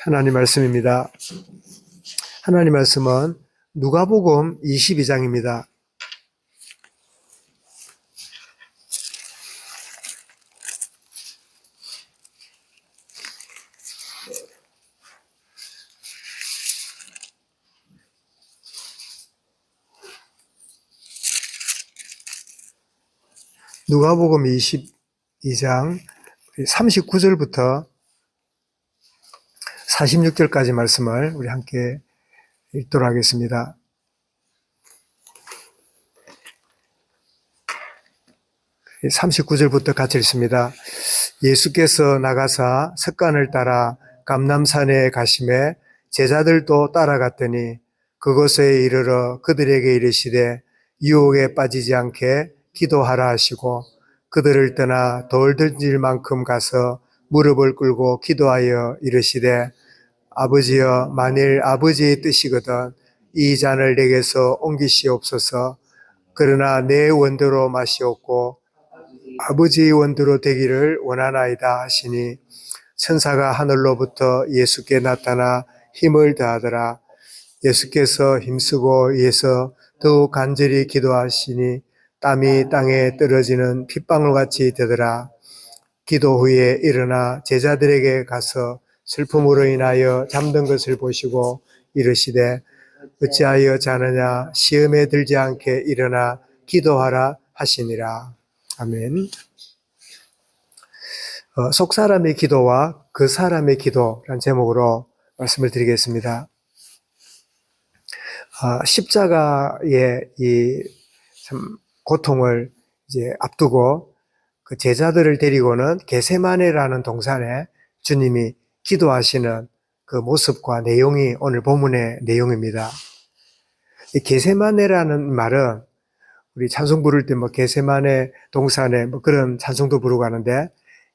하나님 말씀입니다. 하나님 말씀은 누가복음 22장입니다. 누가복음 22장 39절부터 46절까지 말씀을 우리 함께 읽도록 하겠습니다. 이 39절부터 같이 읽습니다. 예수께서 나가사 석간을 따라 감남산에 가심에 제자들도 따라갔더니 그곳에 이르러 그들에게 이르시되 유혹에 빠지지 않게 기도하라 하시고 그들을 떠나 돌 던질 만큼 가서 무릎을 꿇고 기도하여 이르시되 아버지여 만일 아버지의 뜻이거든 이 잔을 내게서 옮기시옵소서. 그러나 내 원대로 마시옵고 아버지의 원대로 되기를 원하나이다 하시니 천사가 하늘로부터 예수께 나타나 힘을 더하더라. 예수께서 힘쓰고 예서 더욱 간절히 기도하시니 땀이 땅에 떨어지는 핏방울 같이 되더라. 기도 후에 일어나 제자들에게 가서 슬픔으로 인하여 잠든 것을 보시고 이르시되 어찌하여 자느냐 시험에 들지 않게 일어나 기도하라 하시니라. 아멘. 어, 속 사람의 기도와 그 사람의 기도란 제목으로 말씀을 드리겠습니다. 아, 십자가의 이 참 고통을 이제 앞두고 그 제자들을 데리고는 게세마네라는 동산에 주님이 기도하시는 그 모습과 내용이 오늘 본문의 내용입니다. 이 게세마네라는 말은 우리 찬송 부를 때 뭐 게세마네 동산에 뭐 그런 찬송도 부르고 하는데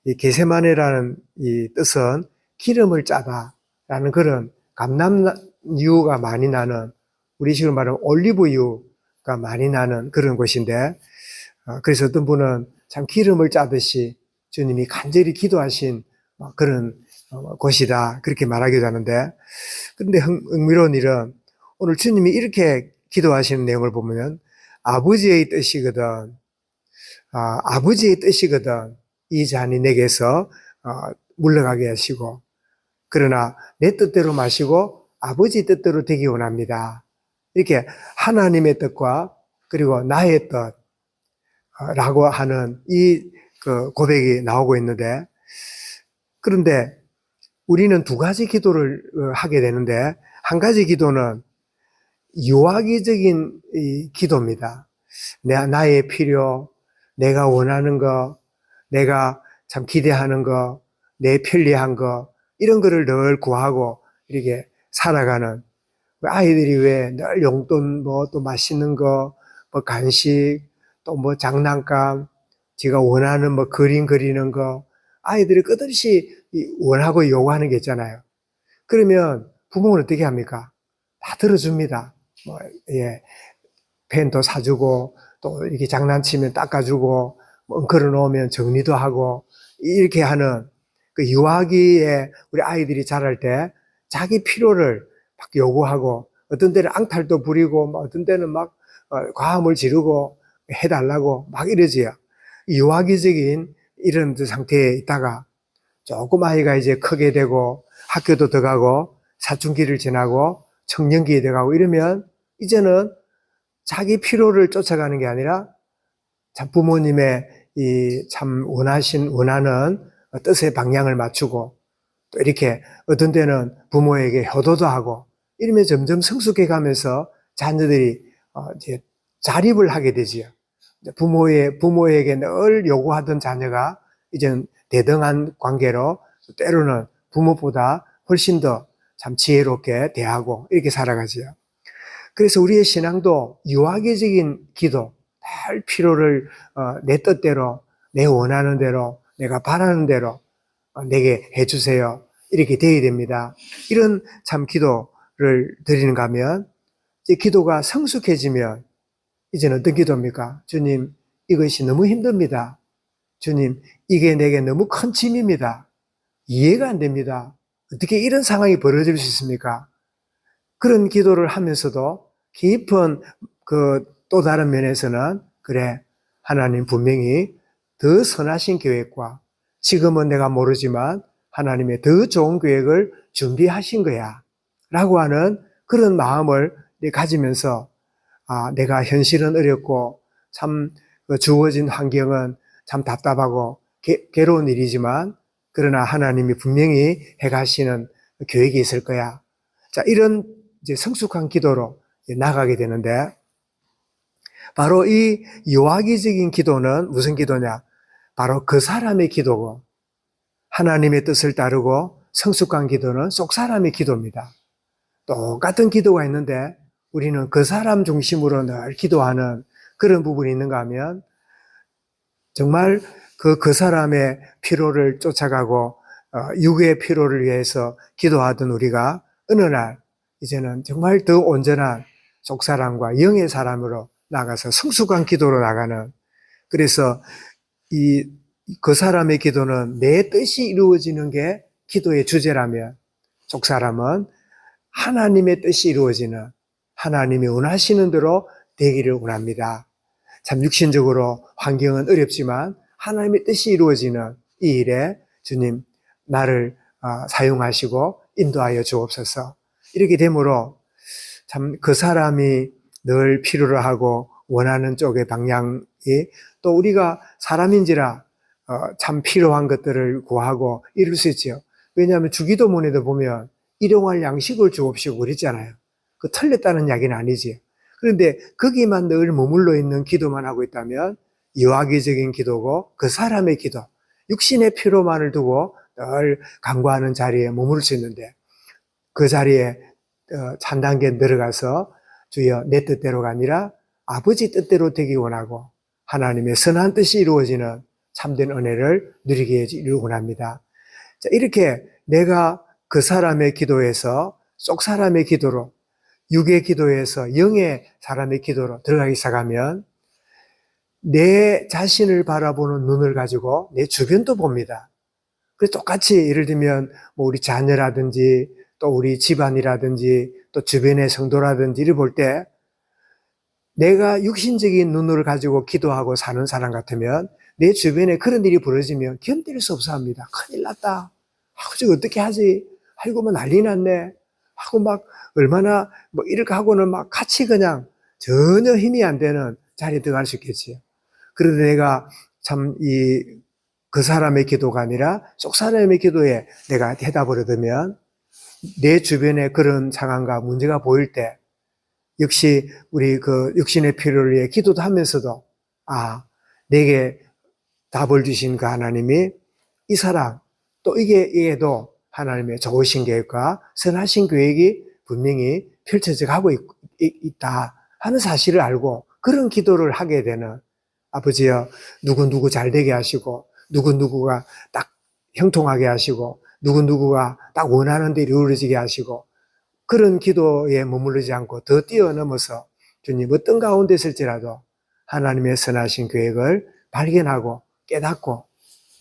이 게세마네라는 이 뜻은 기름을 짜다라는 그런 감남유가 많이 나는 우리 식으로 말하면 올리브유가 많이 나는 그런 곳인데 어, 그래서 어떤 분은 참 기름을 짜듯이 주님이 간절히 기도하신 뭐 그런 어, 곳이다. 그렇게 말하기도 하는데, 그런데 흥- 흥미로운 일은 오늘 주님이 이렇게 기도하시는 내용을 보면 아버지의 뜻이거든, 아, 아버지의 뜻이거든. 이 잔이 내게서 어, 물러가게 하시고, 그러나 내 뜻대로 마시고 아버지 뜻대로 되기 원합니다. 이렇게 하나님의 뜻과 그리고 나의 뜻, 어, 라고 하는 이그 고백이 나오고 있는데, 그런데 우리는 두 가지 기도를 어, 하게 되는데, 한 가지 기도는 유아기적인 이 기도입니다. 내, 나의 필요, 내가 원하는 거, 내가 참 기대하는 거, 내 편리한 거, 이런 거를 늘 구하고 이렇게 살아가는 아이들이 왜 늘 용돈 뭐 또 맛있는 거, 뭐 간식, 또 뭐 장난감, 제가 원하는 뭐 그림 그리는 거, 아이들이 끝없이 이 원하고 요구하는 게 있잖아요. 그러면 부모는 어떻게 합니까? 다 들어줍니다. 뭐, 예. 펜도 사주고, 또 이렇게 장난치면 닦아주고, 뭐 엉클어 놓으면 정리도 하고, 이렇게 하는 그 유아기에 우리 아이들이 자랄 때 자기 필요를 막 요구하고, 어떤 때는 앙탈도 부리고, 뭐 어떤 때는 막 어, 과음을 지르고 해달라고 막 이러지요. 유아기적인 이런 상태에 있다가 조금 아이가 이제 크게 되고 학교도 들어가고 사춘기를 지나고 청년기에 들어가고 이러면 이제는 자기 필요를 쫓아가는 게 아니라 참 부모님의 이 참 원하신 원하는 뜻의 방향을 맞추고 또 이렇게 어떤 때는 부모에게 효도도 하고 이러면 점점 성숙해 가면서 자녀들이 어 이제 자립을 하게 되지요. 부모의 부모에게 늘 요구하던 자녀가 이제는 대등한 관계로 때로는 부모보다 훨씬 더 참 지혜롭게 대하고 이렇게 살아가지요. 그래서 우리의 신앙도 유아기적인 기도, 늘 필요를 어, 내 뜻대로, 내 원하는 대로, 내가 바라는 대로 어, 내게 해주세요. 이렇게 되어야 됩니다. 이런 참 기도를 드리는가 하면 이제 기도가 성숙해지면 이제는 어떤 기도입니까? 주님, 이것이 너무 힘듭니다. 주님, 이게 내게 너무 큰 짐입니다. 이해가 안 됩니다. 어떻게 이런 상황이 벌어질 수 있습니까? 그런 기도를 하면서도 깊은 그 또 다른 면에서는 그래 하나님 분명히 더 선하신 계획과 지금은 내가 모르지만 하나님의 더 좋은 계획을 준비하신 거야. 라고 하는 그런 마음을 가지면서 아, 내가 현실은 어렵고 참그 주어진 환경은 참 답답하고 게, 괴로운 일이지만 그러나 하나님이 분명히 해가시는 계획이 있을 거야. 자, 이런 이제 성숙한 기도로 나가게 되는데 바로 이 요하기적인 기도는 무슨 기도냐? 바로 그 사람의 기도고 하나님의 뜻을 따르고 성숙한 기도는 속 사람의 기도입니다. 똑같은 기도가 있는데 우리는 그 사람 중심으로 늘 기도하는 그런 부분이 있는가 하면 정말 그, 그 사람의 피로를 쫓아가고 어, 육의 피로를 위해서 기도하던 우리가 어느 날 이제는 정말 더 온전한 속사람과 영의 사람으로 나가서 성숙한 기도로 나가는 그래서 이 그 사람의 기도는 내 뜻이 이루어지는 게 기도의 주제라면 속사람은 하나님의 뜻이 이루어지는 하나님이 원하시는 대로 되기를 원합니다. 참 육신적으로 환경은 어렵지만 하나님의 뜻이 이루어지는 이 일에 주님 나를 어, 사용하시고 인도하여 주옵소서. 이렇게 되므로 참 그 사람이 늘 필요로 하고 원하는 쪽의 방향이 또 우리가 사람인지라 어, 참 필요한 것들을 구하고 이룰 수 있지요. 왜냐하면 주기도문에도 보면 일용할 양식을 주옵시고 그랬잖아요. 그 틀렸다는 이야기는 아니지. 그런데 거기만 늘 머물러 있는 기도만 하고 있다면 유아기적인 기도고 그 사람의 기도, 육신의 필요만을 두고 늘 간구하는 자리에 머무를 수 있는데 그 자리에 어, 한 단계 들어가서 주여 내 뜻대로가 아니라 아버지 뜻대로 되기 원하고 하나님의 선한 뜻이 이루어지는 참된 은혜를 누리게 해주기를 원합니다. 자, 이렇게 내가 그 사람의 기도에서 속 사람의 기도로 육의 기도에서 영의 사람의 기도로 들어가기 시작하면 내 자신을 바라보는 눈을 가지고 내 주변도 봅니다. 그래서 똑같이 예를 들면 뭐 우리 자녀라든지 또 우리 집안이라든지 또 주변의 성도라든지 이를 볼 때 내가 육신적인 눈을 가지고 기도하고 사는 사람 같으면 내 주변에 그런 일이 벌어지면 견딜 수 없어 합니다. 큰일 났다. 저 어떻게 하지? 아이고, 뭐 난리 났네. 하고 막 얼마나 뭐 이렇게 하고는 막 같이 그냥 전혀 힘이 안 되는 자리에 들어갈 수 있겠지요. 그런데 내가 참 이 그 사람의 기도가 아니라 속 사람의 기도에 내가 대답을 얻으면 내 주변에 그런 상황과 문제가 보일 때 역시 우리 그 육신의 필요를 위해 기도도 하면서도 아, 내게 답을 주신 그 하나님이 이 사람 또 이게 이게도 하나님의 좋으신 계획과 선하신 계획이 분명히 펼쳐져 가고 있, 있다 하는 사실을 알고 그런 기도를 하게 되는 아버지여 누구누구 잘 되게 하시고 누구누구가 딱 형통하게 하시고 누구누구가 딱 원하는 대로 이루어지게 하시고 그런 기도에 머무르지 않고 더 뛰어넘어서 주님 어떤 가운데 있을지라도 하나님의 선하신 계획을 발견하고 깨닫고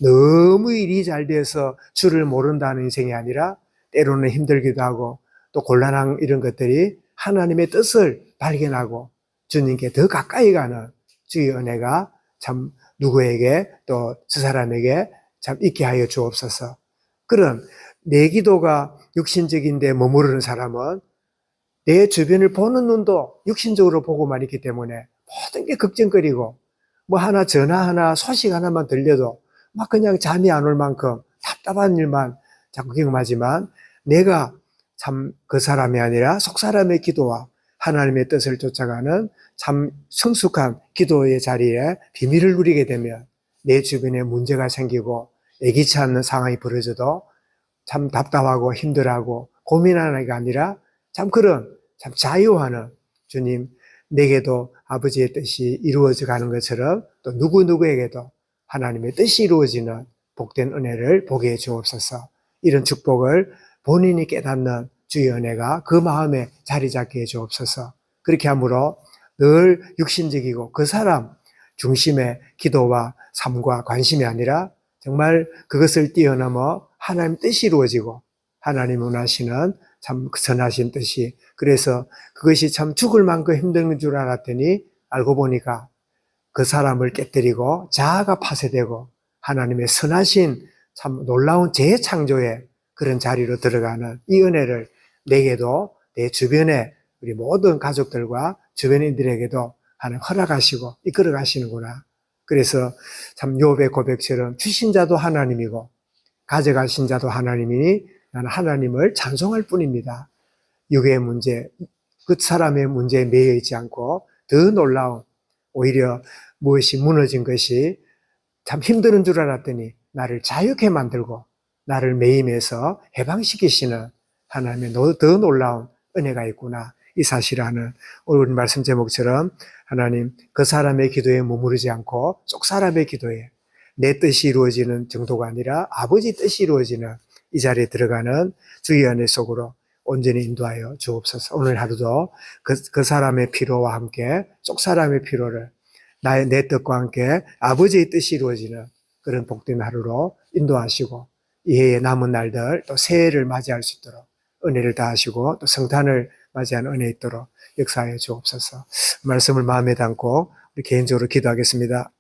너무 일이 잘 돼서 주를 모른다는 인생이 아니라 때로는 힘들기도 하고 또 곤란한 이런 것들이 하나님의 뜻을 발견하고 주님께 더 가까이 가는 주의 은혜가 참 누구에게 또 저 사람에게 참 있게 하여 주옵소서. 그런 내 기도가 육신적인데 머무르는 사람은 내 주변을 보는 눈도 육신적으로 보고만 있기 때문에 모든 게 걱정거리고 뭐 하나 전화 하나 소식 하나만 들려도 막 그냥 잠이 안 올 만큼 답답한 일만 자꾸 경험하지만 내가 참 그 사람이 아니라 속 사람의 기도와 하나님의 뜻을 쫓아가는 참 성숙한 기도의 자리에 비밀을 누리게 되면 내 주변에 문제가 생기고 애기치 않는 상황이 벌어져도 참 답답하고 힘들어하고 고민하는 게 아니라 참 그런 참 자유하는 주님 내게도 아버지의 뜻이 이루어져 가는 것처럼 또 누구누구에게도 하나님의 뜻이 이루어지는 복된 은혜를 보게 해 주옵소서. 이런 축복을 본인이 깨닫는 주의 은혜가 그 마음에 자리 잡게 해 주옵소서. 그렇게 함으로 늘 육신적이고 그 사람 중심의 기도와 삶과 관심이 아니라 정말 그것을 뛰어넘어 하나님 뜻이 이루어지고 하나님 원하시는 참 선하신 뜻이 그래서 그것이 참 죽을 만큼 힘든 줄 알았더니 알고 보니까 그 사람을 깨뜨리고 자아가 파쇄되고 하나님의 선하신 참 놀라운 재창조의 그런 자리로 들어가는 이 은혜를 내게도 내 주변에 우리 모든 가족들과 주변인들에게도 하는 허락하시고 이끌어 가시는구나. 그래서 참 욥의 고백처럼 주신 자도 하나님이고 가져가신 자도 하나님이니 나는 하나님을 찬송할 뿐입니다. 육의 문제, 그 사람의 문제에 매여 있지 않고 더 놀라운 오히려 무엇이 무너진 것이 참 힘드는 줄 알았더니 나를 자유케 만들고 나를 매임해서 해방시키시는 하나님의 노- 더 놀라운 은혜가 있구나. 이 사실하는 오늘 말씀 제목처럼 하나님 그 사람의 기도에 머무르지 않고 쪽 사람의 기도에 내 뜻이 이루어지는 정도가 아니라 아버지 뜻이 이루어지는 이 자리에 들어가는 주의 은혜 속으로 온전히 인도하여 주옵소서. 오늘 하루도 그, 그 사람의 피로와 함께 쪽 사람의 피로를 나의 내 뜻과 함께 아버지의 뜻이 이루어지는 그런 복된 하루로 인도하시고 이해의 남은 날들 또 새해를 맞이할 수 있도록 은혜를 다하시고 또 성탄을 맞이하는 은혜 있도록 역사해 주옵소서. 말씀을 마음에 담고 우리 개인적으로 기도하겠습니다.